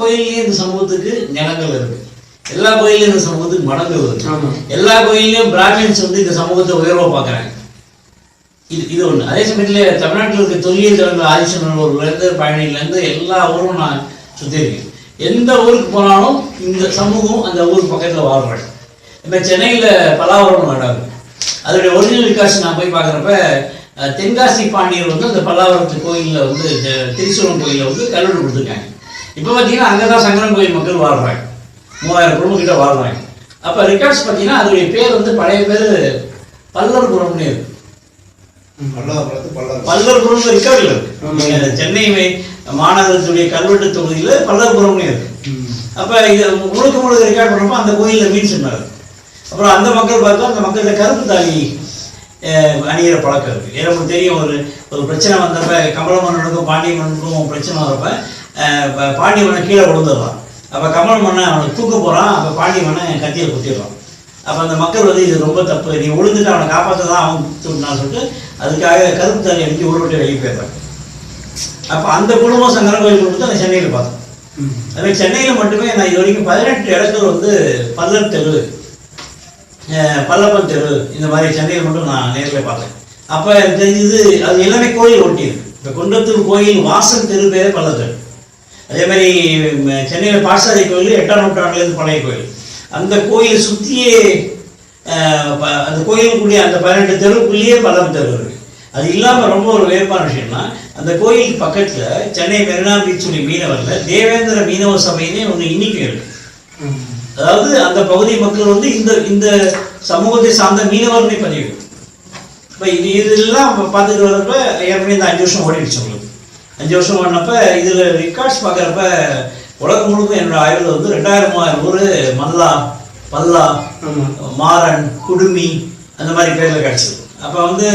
கோயில்லையும் இந்த சமூகத்துக்கு நிலங்கள் இருக்கு. எல்லா கோயிலையும் இந்த சமூகத்துக்கு மடங்கள் இருக்கு. எல்லா கோயிலையும் பிராமின்ஸ் வந்து இந்த சமூகத்தை உயர்வா பார்க்கறாங்க. இது இது ஒண்ணு. அதே சமயத்துல தமிழ்நாட்டில் இருக்க தொல்லியல் தலைவர் ஆதிச்சநல்லூர்லேருந்து பழனியிலேருந்து எல்லா ஊரும் நான் சுற்றிருக்கேன் எந்த ஊருக்கு போனாலும் இந்த சமூகம் அந்த ஊர் பக்கத்தில் வாழ்றாங்க. இப்போ சென்னையில் பல்லாவரம் நடாது அதோடைய ஒரிஜினல் விகாஸ் நான் போய் பார்க்குறப்ப தென்காசி பாண்டியர் வந்து அந்த பல்லாவரத்து கோயிலில் வந்து திரிசூலம் கோயிலில் வந்து கல்வெட்டு கொடுத்துருக்காங்க. இப்போ பார்த்தீங்கன்னா அங்கே தான் சங்கரன் கோயில் மக்கள் வாழ்றாங்க. மூவாயிரம் குடும்பம் கிட்ட வாழ்றாங்க. அப்போ ரெக்கார்ட்ஸ் பார்த்தீங்கன்னா அதோடைய பேர் வந்து பழைய பேர் பல்லர்புரம்னு இருக்கு. பல்லர்புரம் ரெக்கார்டில் இருக்கு. சென்னை மாநகரத்துடைய கல்வெட்டு தொகுதியில் பல்லர்புரம்னு இருக்கு. அப்போ இது முழுக்க முழுக்க ரெக்கார்ட் பண்ணுறப்போ அந்த கோயிலில் மீன் சொன்னார் அப்புறம் அந்த மக்கள் பார்த்தா அந்த மக்கள்கிட்ட கருப்பு தாலி அஹ், அணியிற பழக்கம் இருக்குது ஏன்னா உங்களுக்கு தெரியும் ஒரு ஒரு பிரச்சனை வந்தப்ப கமல மன்னனுக்கும் பாண்டிய மன்னனுக்கும் பிரச்சனை வரப்ப அஹ், ப- பாண்டிய மன்னன் கீழே விழுந்துடுறான். அப்போ கமல மன்னன் அவனை தூக்க போகிறான் அப்போ பாண்டிய மன்னன் கத்தியை குத்திடுறான். அப்போ அந்த மக்கள் வந்து இது ரொம்ப தப்பு நீ விழுந்துட்டு அவனை காப்பாற்ற தான் அவன் தூக்கினான்னு சொல்லிட்டு அதுக்காக கருப்பு தாலி அடிக்க உருவட்டை வெளியே போயிடுறான். அப்போ அந்த குடும்பம் சங்கரன் கோயில் குடும்பத்தை நான் சென்னையில் பார்த்தேன் அதுமாதிரி சென்னையில் மட்டுமே நான் இது வரைக்கும் பதினெட்டு இடத்துல வந்து பல்லர் தெரு பல்லப்பன் தெரு இந்த மாதிரி சென்னையில் மட்டும் நான் நேரில் பார்த்தேன் அப்போ எனக்கு தெரிஞ்சது அது எல்லாமே கோயில் ஒட்டி இந்த இப்போ குன்றத்தூர் கோயில் வாசல் தெரு பேர் பல்லர் தெரு. அதே மாதிரி சென்னையில் பாடசாலை கோயில் எட்டாம் நூற்றாண்டுலேருந்து பழைய கோயில். அந்த கோயிலை சுற்றியே அந்த கோயிலுக்குள்ளேயே அந்த பதினெட்டு தெருவுக்குள்ளேயே பல்லர் தெரு இருக்குது அது இல்லாமல் ரொம்ப ஒரு வேறுபான விஷயம்னா அந்த கோயிலுக்கு பக்கத்தில் சென்னை மெரினா பீச் மீனவரில் தேவேந்திர மீனவ சபையினே ஒன்று இன்னைக்கும் இருக்குது அதாவது அந்த பகுதி மக்கள் வந்து இந்த இந்த சமூகத்தை சார்ந்த மீனவர்னே பதிவு. இப்போ இது இதெல்லாம் பார்த்துட்டு வரப்ப ஏற்கனவே இந்த அஞ்சு வருஷம் ஓடிடுச்சு உங்களுக்கு அஞ்சு வருஷம் ஓடினப்ப இதில் ரெக்கார்ட்ஸ் பார்க்குறப்ப உலகம் முழுக்க என்னோட ஆய்வில் வந்து ரெண்டாயிரம் ஊர் மல்லா பல்லா மாறன் குடுமி அந்த மாதிரி பேரில் கிடச்சிது. அப்போ வந்து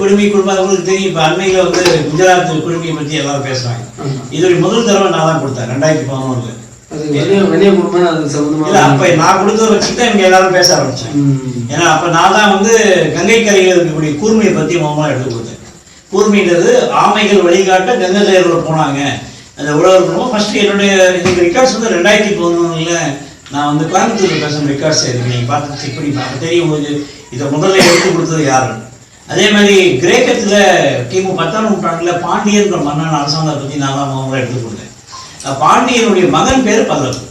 குடுமி குடும்பம் உங்களுக்கு தெரியும். இப்போ அண்மையில் வந்து குஜராத் குடுமியை பற்றி எல்லாரும் பேசுகிறாங்க. இதோடைய முதல் தடவை நான் தான் கொடுத்தேன் ரெண்டாயிரத்தி பதினொன்றில் அப்ப நான் கொடுத்தத வச்சுட்டு தான் எல்லாரும் பேச ஆரம்பிச்சேன். ஏன்னா அப்ப நான் தான் வந்து கங்கை கரையில் இருக்கக்கூடிய கூர்மையை பத்தி மொத்தமாக எடுத்து கொடுத்தேன். கூர்மைன்றது ஆமைகள் வழிகாட்ட கங்கை போனாங்க. அந்த உழவர் ஃபர்ஸ்ட் என்னுடைய இந்த ரெக்கார்ட்ஸ் வந்து ரெண்டாயிரத்தி பதினொன்றுல நான் வந்து கோயம்புத்தூர்ல பேசுன ரெக்கார்ட்ஸ் இருக்கு நீங்க பார்த்து செக் பண்ணி பார்க்க தெரியும் இதை முதல்ல எடுத்து கொடுத்தது யாருன்னு அதே மாதிரி கிரேக்கத்துல கிமு பத்தாம் நூற்றாண்டுல பாண்டியன்ற மன்னன் அரசாங்கத்தை பத்தி நான் தான் முதல்ல எடுத்து கொடுத்தேன். அஹ் பாண்டியனுடைய மகன் பேர் பல்லவன்.